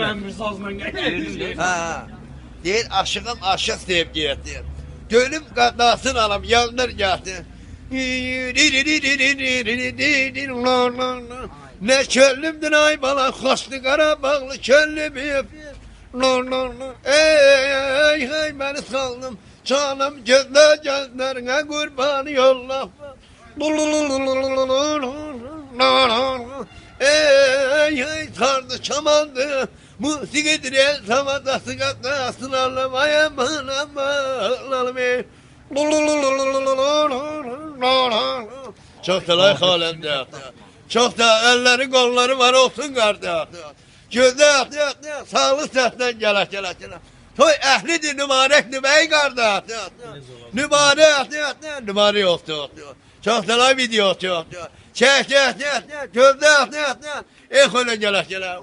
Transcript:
Ben bir sazla geldim. Ha. Deyir aşığım aşıq sevgiyyəti. Gönlüm qadasın alam yandır gəldi. Ne çöllümdün ay bala xoşlu Qarabağlı çöllüm Ey hey beni saldım canım gözler gözlerine kurban yolla Ey hey sardı çamandı Musikidir el samada sıkakta sınarlamaya manamalım Çok da layık alemde Çok da elleri kolları var olsun kardeş Gözde sağlı sesten gele gele gele Toy ehlidir nümarek nümeyi kardeş Nümarek nümarek yoktu Çok layık video çok Çek çek çek çek Gözde Ekola gele gele